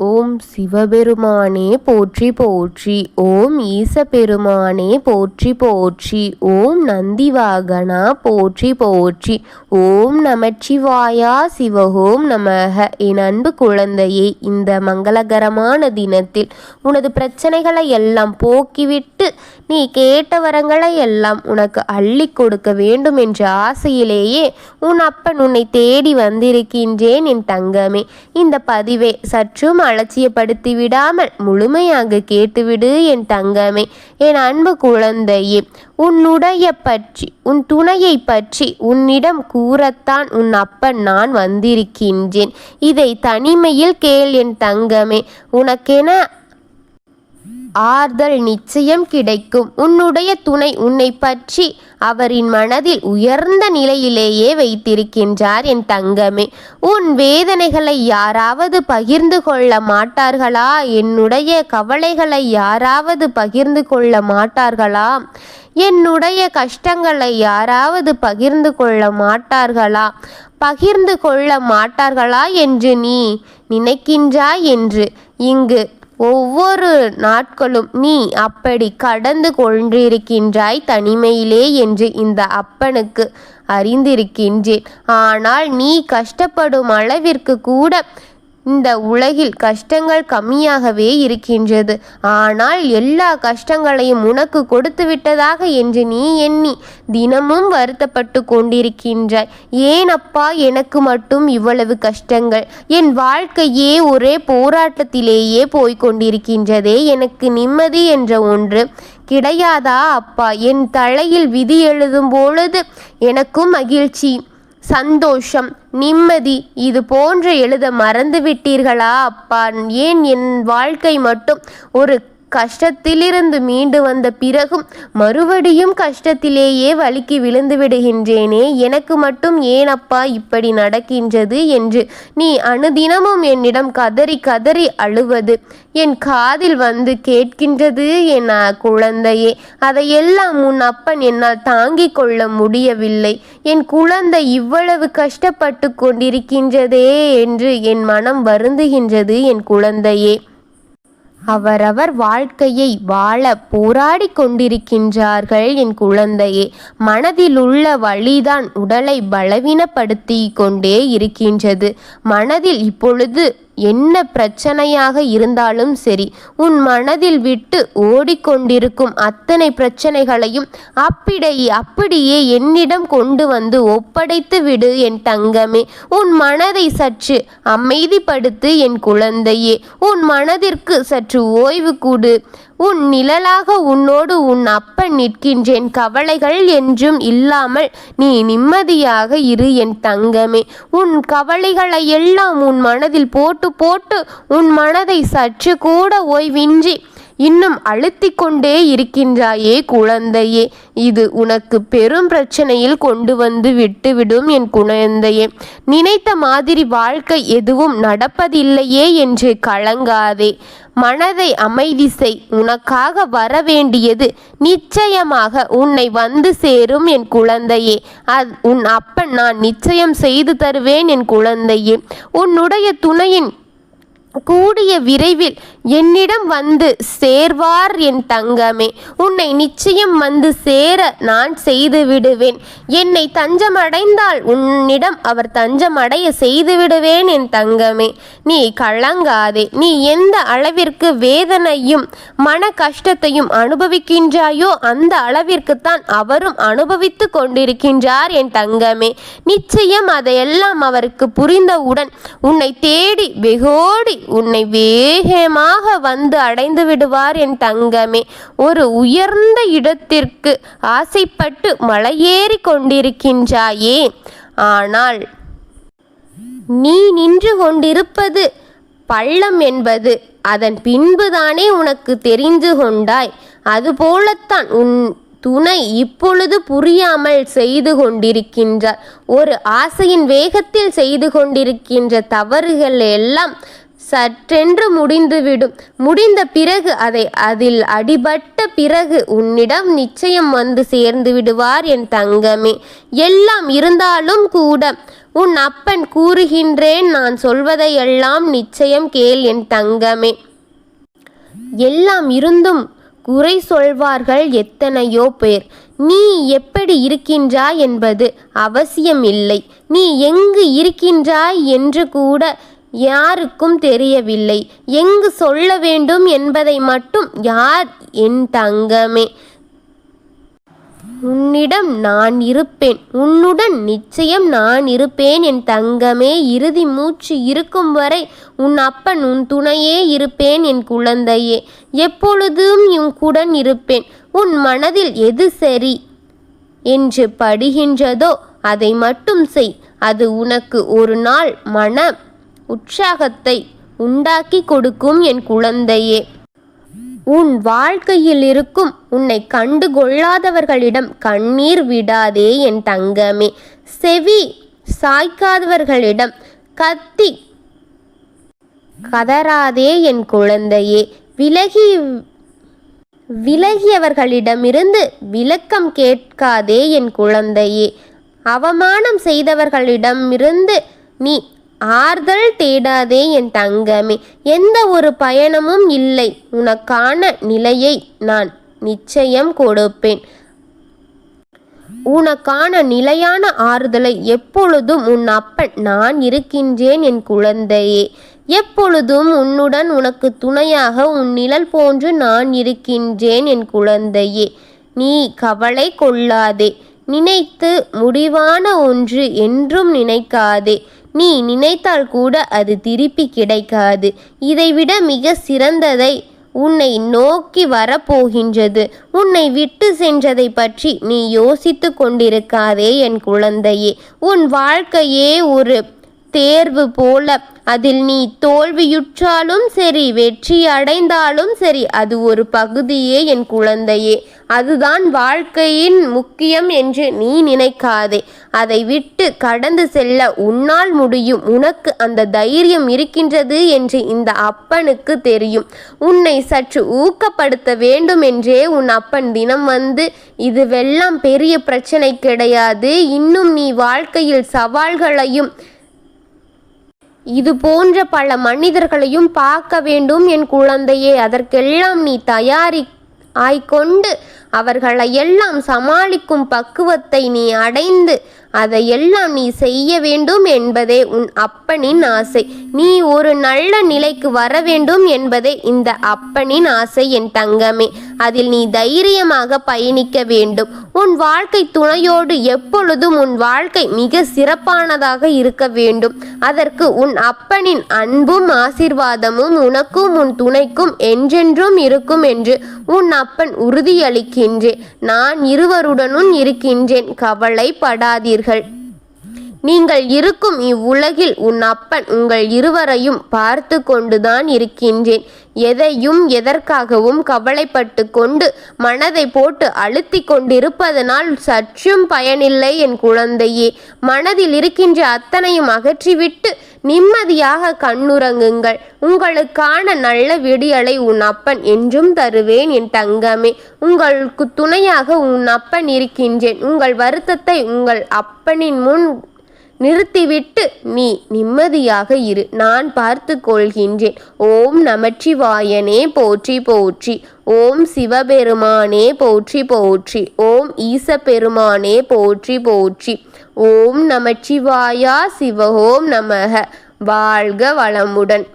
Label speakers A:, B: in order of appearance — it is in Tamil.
A: ஓம் சிவபெருமானே போற்றி போற்றி ஓம் ஈசபெருமானே போற்றி போற்றி ஓம் நந்திவாகனா போற்றி போற்றி ஓம் நமச்சிவாயா சிவஹோம் நமக. என் அன்பு குழந்தையே இந்த மங்களகரமான தினத்தில் உனது பிரச்சனைகளை எல்லாம் போக்கிவிட்டு நீ கேட்ட வரங்களை எல்லாம் உனக்கு அள்ளி கொடுக்க வேண்டும் என்ற ஆசையிலேயே உன் அப்பன் உன்னை தேடி வந்திருக்கின்றேன் என் தங்கமே. இந்த பதிவை சற்றும் அலட்சியப்படுத்தி விடாமல் முழுமையாக கேட்டுவிடு என் தங்கமே. என் அன்பு குழந்தையே உன்னுடைய பற்றி உன் துணையை பற்றி உன்னிடம் கூறத்தான் உன் அப்பன் நான் வந்திருக்கின்றேன். இதை தனிமையில் கேள் என் தங்கமே. உனக்கென ஆறுதல் நிச்சயம் கிடைக்கும். உன்னுடைய துணை உன்னை பற்றி அவரின் மனதில் உயர்ந்த நிலையிலேயே வைத்திருக்கின்றார் என் தங்கமே. உன் வேதனைகளை யாராவது பகிர்ந்து கொள்ள மாட்டார்களா? என்னுடைய கவலைகளை யாராவது பகிர்ந்து கொள்ள மாட்டார்களா? என்னுடைய கஷ்டங்களை யாராவது பகிர்ந்து கொள்ள மாட்டார்களா? பகிர்ந்து கொள்ள மாட்டார்களா என்று நீ நினைக்கின்றாய் என்று இங்கு ஒவ்வொரு நாட்களும் நீ அப்படி கடந்து கொண்டிருக்கின்றாய் தனிமையிலே என்று இந்த அப்பனுக்கு அறிந்திருக்கின்றேன். ஆனால் நீ கஷ்டப்படும் அளவிற்கு கூட இந்த உலகில் கஷ்டங்கள் கம்மியாகவே இருக்கின்றது. ஆனால் எல்லா கஷ்டங்களையும் உனக்கு கொடுத்து விட்டதாக என்று நீ எண்ணி தினமும் வருத்தப்பட்டு கொண்டிருக்கின்றாய். ஏன் அப்பா எனக்கு மட்டும் இவ்வளவு கஷ்டங்கள்? என் வாழ்க்கையே ஒரே போராட்டத்திலேயே போய்கொண்டிருக்கின்றதே எனக்கு நிம்மதி என்ற ஒன்று. கிடையாதா அப்பா? என் தலையில் விதி எழுதும் பொழுது எனக்கும் மகிழ்ச்சி. சந்தோஷம் நிம்மதி இது போன்ற எழுத மறந்துவிட்டீர்களா அப்பா? ஏன் என் வாழ்க்கை மட்டும் ஒரு கஷ்டத்திலிருந்து மீண்டு வந்த பிறகும் மறுபடியும் கஷ்டத்திலேயே வலிக்கு விழுந்து விடுகின்றேனே எனக்கு மட்டும் ஏனப்பா இப்படி நடக்கின்றது என்று? நீ அனுதினமும் என்னிடம் கதறி கதறி அழுவது என் காதில் வந்து கேட்கின்றது என் குழந்தையே அதையெல்லாம் உன் அப்பன் என்னால் தாங்கிக் கொள்ள முடியவில்லை. என் குழந்தை இவ்வளவு கஷ்டப்பட்டு கொண்டிருக்கின்றதே என்று என் மனம் வருந்துகின்றது என் குழந்தையே. அவரவர் வாழ்க்கையை வாழ போராடி கொண்டிருக்கின்றார்கள் என் குழந்தையே. மனதிலுள்ள வழிதான் உடலை பலவீனப்படுத்தி கொண்டே இருக்கின்றது. மனதில் இப்பொழுது என்ன பிரச்சனையாக இருந்தாலும் சரி உன் மனதில் விட்டு ஓடிக்கொண்டிருக்கும் அத்தனை பிரச்சனைகளையும் அப்பிடையே அப்படியே என்னிடம் கொண்டு வந்து ஒப்படைத்து விடு என் தங்கமே. உன் மனதை சற்று அமைதிப்படுத்து என் குழந்தையே. உன் மனதிற்கு சற்று ஓய்வு கூடு. உன் நிழலாக உன்னோடு உன் அப்பன் நிற்கின்றேன். கவலைகள் என்றும் இல்லாமல் நீ நிம்மதியாக இரு என் தங்கமே. உன் கவலைகளை எல்லாம் உன் மனதில் போட்டு போட்டு உன் மனதை சற்று கூட ஓய்வின்றி இன்னும் அழுத்தி கொண்டே இருக்கின்றாயே குழந்தையே. இது உனக்கு பெரும் பிரச்சனையில் கொண்டு வந்து விட்டுவிடும் என் குழந்தையே. நினைத்த மாதிரி வாழ்க்கை எதுவும் நடப்பதில்லையே என்று கலங்காதே. மனதை அமைதி செய். உனக்காக வர வேண்டியது நிச்சயமாக உன்னை வந்து சேரும் என் குழந்தையே. அது உன் அப்பன் நான் நிச்சயம் செய்து தருவேன் என் குழந்தையே. உன்னுடைய துணையின் கூடிய விரைவில் என்னிடம் வந்து சேர்வார் என் தங்கமே. உன்னை நிச்சயம் வந்து சேர நான் செய்து விடுவேன். என்னை தஞ்சமடைந்தால் உன்னிடம் அவர் தஞ்சமடைய செய்து விடுவேன் என் தங்கமே. நீ கலங்காதே. நீ எந்த அளவிற்கு வேதனையும் மன கஷ்டத்தையும் அனுபவிக்கின்றாயோ அந்த அளவிற்குத்தான் அவரும் அனுபவித்து கொண்டிருக்கின்றார் என் தங்கமே. நிச்சயம் அதையெல்லாம் அவருக்கு புரிந்தவுடன் உன்னை தேடி வெகோடி உன்னை வேகமாக வந்து அடைந்து விடுவார் என் தங்கமே. ஒரு உயர்ந்த இடத்திற்கு ஆசைப்பட்டு மலையேறி கொண்டிருக்கின்றாயே. ஆனால் நீ நின்று கொண்டிருப்பது பள்ளம் என்பது. அதன் பின்புதானே உனக்கு தெரிந்து கொண்டாய். அதுபோலத்தான் உன் துணை இப்பொழுது புரியாமல் செய்து கொண்டிருக்கின்றார். ஒரு ஆசையின் வேகத்தில் செய்து கொண்டிருக்கின்ற தவறுகள் எல்லாம் சற்றென்று முடிந்துவிடும். முடிந்த பிறகு அதை அதில் அடிபட்ட பிறகு உன்னிடம் நிச்சயம் வந்து சேர்ந்து விடுவார் என் தங்கமே. எல்லாம் இருந்தாலும் கூட உன் அப்பன் கூறுகின்றேன் நான் சொல்வதையெல்லாம் நிச்சயம் கேள் என் தங்கமே. எல்லாம் இருந்தும் குறை சொல்வார்கள் எத்தனையோ பேர். நீ எப்படி இருக்கின்றாய் என்பது அவசியமில்லை. நீ எங்கு இருக்கின்றாய் என்று கூட யாருக்கும் தெரியவில்லை. எங்கு சொல்ல வேண்டும் என்பதை மட்டும் யார் என் தங்கமே? உன்னிடம் நான் இருப்பேன். உன்னுடன் நிச்சயம் நான் இருப்பேன். என் தங்கமே இறுதி மூச்சு இருக்கும் வரை உன் அப்பன் உன் துணையே இருப்பேன் என் குழந்தையே. எப்பொழுதும் உன் குடன் இருப்பேன். உன் மனதில் எது சரி என்று படுகின்றதோ அதை மட்டும் செய். அது உனக்கு ஒரு நாள் மன உற்சாகத்தை உண்டாக்கி கொடுக்கும் என் குழந்தையே. உன் வாழ்க்கையில் இருக்கும் உன்னை கண்டு கொள்ளாதவர்களிடம் கண்ணீர் விடாதே என் தங்கமே. செவி சாய்க்காதவர்களிடம் கத்தி கதறாதே என் குழந்தையே. விலகி விலகியவர்களிடமிருந்து விளக்கம் கேட்காதே என் குழந்தையே. அவமானம் செய்தவர்களிடமிருந்து நீ ஆறுதல் தேடாதே என் தங்கமே. எந்த ஒரு பயணமும் இல்லை. உனக்கான நிலையை நான் நிச்சயம் கொடுப்பேன். உனக்கான நிலையான ஆறுதலை எப்பொழுதும் உன் அப்பன் நான் இருக்கின்றேன் என் குழந்தையே. எப்பொழுதும் உன்னுடன் உனக்கு துணையாக உன் நிழல் போன்று நான் இருக்கின்றேன் என் குழந்தையே. நீ கவலை கொள்ளாதே. நினைத்து முடிவான ஒன்று என்றும் நினைக்காதே. நீ நினைத்தால் கூட அது திருப்பி கிடைக்காது. இதைவிட மிக சிறந்ததை உன்னை நோக்கி வரப்போகின்றது. உன்னை விட்டு சென்றதை பற்றி நீ யோசித்து கொண்டிருக்காதே என் குழந்தையே. உன் வாழ்க்கையே ஒரு தேர்வு போல. அதில் நீ தோல்வியுற்றாலும் சரி வெற்றி அடைந்தாலும் சரி அது ஒரு பகுதியே என் குழந்தையே. அதுதான் வாழ்க்கையின் முக்கியம் என்று நீ நினைக்காதே. அதை விட்டு கடந்து செல்ல உன்னால் முடியும். உனக்கு அந்த தைரியம் இருக்கின்றது என்று இந்த அப்பனுக்கு தெரியும். உன்னை சற்று ஊக்கப்படுத்த வேண்டும் என்றே உன் அப்பன் தினம் வந்து இதுவெல்லாம் பெரிய பிரச்சனை கிடையாது. இன்னும் நீ வாழ்க்கையில் சவால்களையும் இது போன்ற பல மனிதர்களையும் பார்க்க வேண்டும். என் குழந்தையே அதற்கெல்லாம் நீ தயாரி ஆய்கொண்டு அவர்களையெல்லாம் சமாளிக்கும் பக்குவத்தை நீ அடைந்து அதையெல்லாம் நீ செய்ய வேண்டும் என்பதே உன் அப்பனின் ஆசை. நீ ஒரு நல்ல நிலைக்கு வர வேண்டும் என்பதே இந்த அப்பனின் ஆசை என் தங்கமே. அதில் நீ தைரியமாக பயணிக்க வேண்டும். உன் வாழ்க்கை துணையோடு எப்பொழுதும் உன் வாழ்க்கை மிக சிறப்பானதாக இருக்க வேண்டும். அதற்கு உன் அப்பனின் அன்பும் ஆசிர்வாதமும் உனக்கும் உன் துணைக்கும் என்றென்றும் இருக்கும் என்று உன் அப்பன் உறுதியளிக்கின்றேன் நான் இருவருடனும் இருக்கின்றேன். கவலைப்படாதீர்கள். நீங்கள் இருக்கும் இவ்வுலகில் உன் அப்பன் உங்கள் இருவரையும் பார்த்து கொண்டுதான் இருக்கின்றேன். எதையும் எதற்காகவும் கவலைப்பட்டு கொண்டு மனதை போட்டு அழுத்தி கொண்டிருப்பதனால் சற்றும் பயனில்லை என் குழந்தையே. மனதில் இருக்கின்ற அத்தனையும் அகற்றிவிட்டு நிம்மதியாக கண்ணுறங்குங்கள். உங்களுக்கான நல்ல விடியலை உன் அப்பன் என்றும் தருவேன் என் தங்கமே. உங்களுக்கு துணையாக உன் அப்பன் இருக்கின்றேன். உங்கள் வருத்தத்தை உங்கள் அப்பனின் முன் நிறுத்திவிட்டு நீ நிம்மதியாக இரு நான் பார்த்து கொள்கின்றேன். ஓம் நமச்சிவாயனே போற்றி போற்றி. ஓம் சிவபெருமானே போற்றி போற்றி. ஓம் ஈசப்பெருமானே போற்றி போற்றி. ஓம் நமச்சிவாயா சிவஹோம் நமக. வாழ்க வளமுடன்.